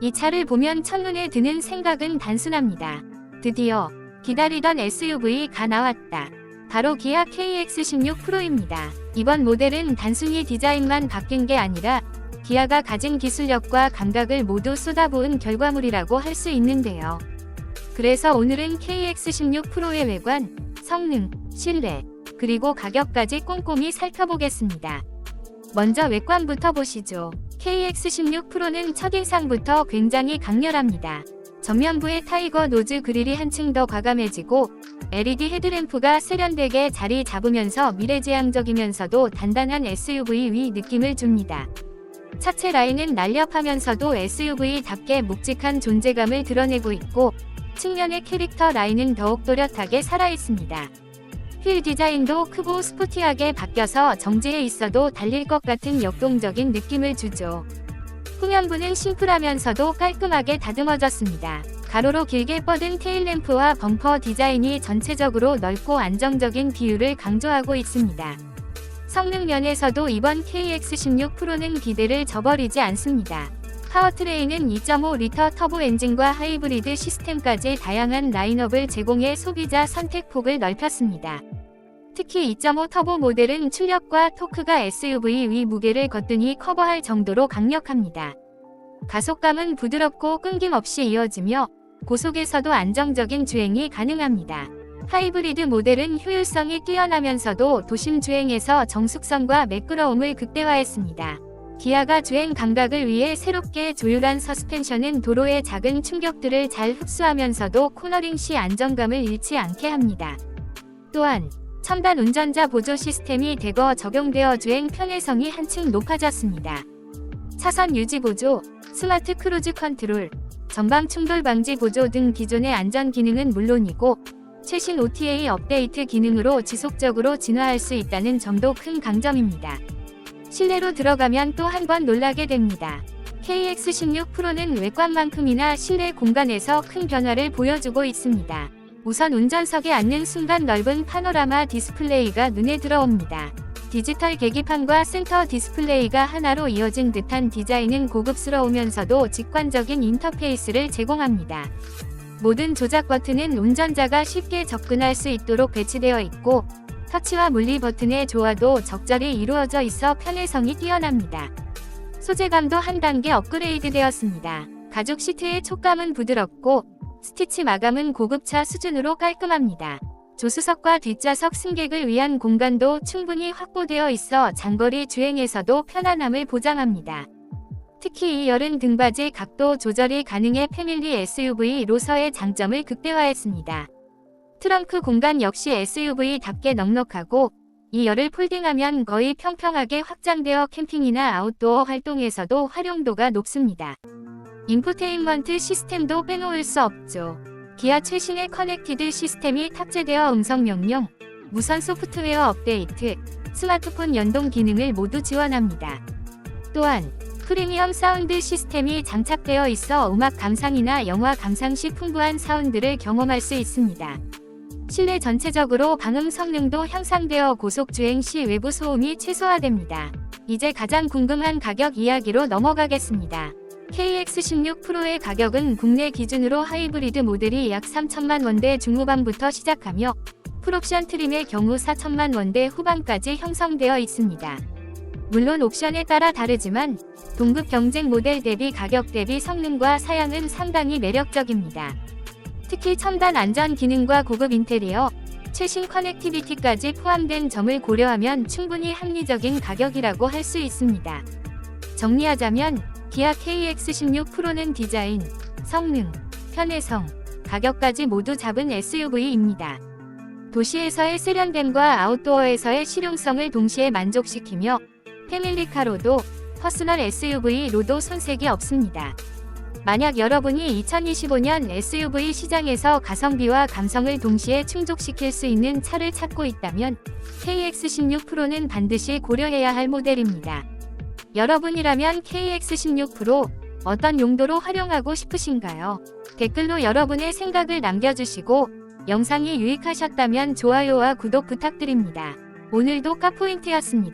이 차를 보면 첫눈에 드는 생각은 단순합니다. 드디어 기다리던 SUV가 나왔다. 바로 기아 KX16 프로입니다. 이번 모델은 단순히 디자인만 바뀐 게 아니라 기아가 가진 기술력과 감각을 모두 쏟아부은 결과물이라고 할 수 있는데요. 그래서 오늘은 KX16 프로의 외관, 성능, 실내, 그리고 가격까지 꼼꼼히 살펴보겠습니다. 먼저 외관부터 보시죠. KX16 프로는 첫인상부터 굉장히 강렬합니다. 전면부의 타이거 노즈 그릴이 한층 더 과감해지고 LED 헤드램프가 세련되게 자리 잡으면서 미래지향적이면서도 단단한 SUV 위 느낌을 줍니다. 차체 라인은 날렵하면서도 SUV답게 묵직한 존재감을 드러내고 있고 측면의 캐릭터 라인은 더욱 또렷하게 살아있습니다. 휠 디자인도 크고 스포티하게 바뀌어서 정지해 있어도 달릴 것 같은 역동적인 느낌을 주죠. 후면부는 심플하면서도 깔끔하게 다듬어졌습니다. 가로로 길게 뻗은 테일램프와 범퍼 디자인이 전체적으로 넓고 안정적인 비율을 강조하고 있습니다. 성능 면에서도 이번 KX16 프로는 기대를 저버리지 않습니다. 파워트레인은 2.5리터 터보 엔진과 하이브리드 시스템까지 다양한 라인업을 제공해 소비자 선택폭을 넓혔습니다. 특히 2.5 터보 모델은 출력과 토크가 SUV 위 무게를 거뜬히 커버할 정도로 강력합니다. 가속감은 부드럽고 끊김없이 이어지며 고속에서도 안정적인 주행이 가능합니다. 하이브리드 모델은 효율성이 뛰어나면서도 도심 주행에서 정숙성과 매끄러움을 극대화했습니다. 기아가 주행 감각을 위해 새롭게 조율한 서스펜션은 도로의 작은 충격들을 잘 흡수하면서도 코너링 시 안정감을 잃지 않게 합니다. 또한 첨단 운전자 보조 시스템이 대거 적용되어 주행 편의성이 한층 높아졌습니다. 차선 유지 보조, 스마트 크루즈 컨트롤, 전방 충돌 방지 보조 등 기존의 안전 기능은 물론이고 최신 OTA 업데이트 기능으로 지속적으로 진화할 수 있다는 점도 큰 강점입니다. 실내로 들어가면 또 한 번 놀라게 됩니다. KX16 프로는 외관만큼이나 실내 공간에서 큰 변화를 보여주고 있습니다. 우선 운전석에 앉는 순간 넓은 파노라마 디스플레이가 눈에 들어옵니다. 디지털 계기판과 센터 디스플레이가 하나로 이어진 듯한 디자인은 고급스러우면서도 직관적인 인터페이스를 제공합니다. 모든 조작 버튼은 운전자가 쉽게 접근할 수 있도록 배치되어 있고 터치와 물리 버튼의 조화도 적절히 이루어져 있어 편의성이 뛰어납니다. 소재감도 한 단계 업그레이드 되었습니다. 가죽 시트의 촉감은 부드럽고 스티치 마감은 고급차 수준으로 깔끔합니다. 조수석과 뒷좌석 승객을 위한 공간도 충분히 확보되어 있어 장거리 주행에서도 편안함을 보장합니다. 특히 이 열은 등받이 각도 조절이 가능해 패밀리 SUV로서의 장점을 극대화했습니다. 트렁크 공간 역시 SUV답게 넉넉하고 이 열을 폴딩하면 거의 평평하게 확장되어 캠핑이나 아웃도어 활동에서도 활용도가 높습니다. 인포테인먼트 시스템도 빼놓을 수 없죠. 기아 최신의 커넥티드 시스템이 탑재되어 음성 명령, 무선 소프트웨어 업데이트, 스마트폰 연동 기능을 모두 지원합니다. 또한 프리미엄 사운드 시스템이 장착되어 있어 음악 감상이나 영화 감상 시 풍부한 사운드를 경험할 수 있습니다. 실내 전체적으로 방음 성능도 향상되어 고속 주행 시 외부 소음이 최소화됩니다. 이제 가장 궁금한 가격 이야기로 넘어가겠습니다. KX16 프로의 가격은 국내 기준으로 하이브리드 모델이 약 3천만 원대 중후반부터 시작하며 풀옵션 트림의 경우 4천만 원대 후반까지 형성되어 있습니다. 물론 옵션에 따라 다르지만 동급 경쟁 모델 대비 가격 대비 성능과 사양은 상당히 매력적입니다. 특히 첨단 안전 기능과 고급 인테리어, 최신 커넥티비티까지 포함된 점을 고려하면 충분히 합리적인 가격이라고 할 수 있습니다. 정리하자면 기아 KX16 프로는 디자인, 성능, 편의성, 가격까지 모두 잡은 SUV입니다. 도시에서의 세련됨과 아웃도어에서의 실용성을 동시에 만족시키며 패밀리카로도 퍼스널 SUV로도 손색이 없습니다. 만약 여러분이 2025년 SUV 시장에서 가성비와 감성을 동시에 충족시킬 수 있는 차를 찾고 있다면 KX16 프로는 반드시 고려해야 할 모델입니다. 여러분이라면 KX16 프로 어떤 용도로 활용하고 싶으신가요? 댓글로 여러분의 생각을 남겨주시고 영상이 유익하셨다면 좋아요와 구독 부탁드립니다. 오늘도 카포인트였습니다.